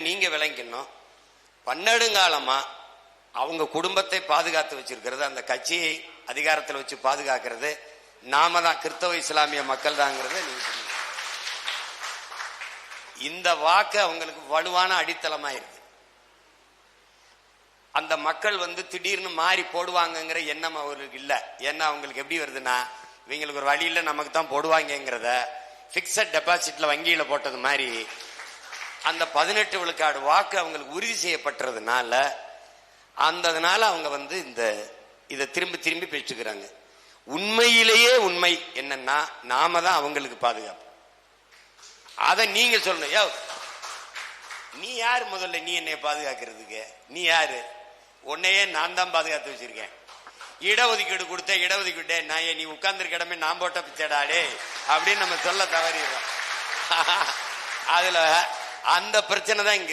நீங்க விளங்கணும் பன்னெடுங்காலமா அவங்க குடும்பத்தை பாதுகாத்து வச்சிருக்கிறது அந்த கட்சியை அதிகாரத்தில் வச்சு பாதுகாக்கிறது நாம தான் கிறிஸ்தவ இஸ்லாமிய மக்கள் தாங்கிறத நீங்க இந்த வாக்கு அவங்களுக்கு வலுவான அடித்தளமா இருக்கு அந்த மக்கள் வந்து திடீர்னு மாறி போடுவாங்கங்கிற எண்ணம் அவர்களுக்கு இல்ல. ஏன்னா அவங்களுக்கு எப்படி வருதுன்னா இவங்களுக்கு ஒரு வழியில நமக்கு தான் போடுவாங்கங்கிறத பிக்சட் டெபாசிட்ல வங்கியில போட்டது மாதிரி அந்த பதினெட்டு விழுக்காடு வாக்கு அவங்களுக்கு உறுதி செய்யப்பட்டதுனால அந்ததுனால அவங்க வந்து இந்த இதை திரும்பி திரும்பி பேச்சுக்கிறாங்க உண்மையிலேயே உண்மை என்னன்னா நாம தான் அவங்களுக்கு பாதுகாப்பு. அதை நீங்க சொல்லணும். யோ நீ யார் முதல்ல? நீ என்னை பாதுகாக்கிறதுக்கு? நீ யாரு? உன்னையே நான் தான் பாதுகாத்து வச்சிருக்கேன். இடஒதுக்கீடு கொடுத்த இடஒதுக்கீடு நான் நீ உட்கார்ந்துருக்க இடமே நான் போட்ட பிச்சடாடே அப்படின்னு நம்ம சொல்ல தவறிடுறோம். அதுல அந்த பிரச்சனை தான் இங்க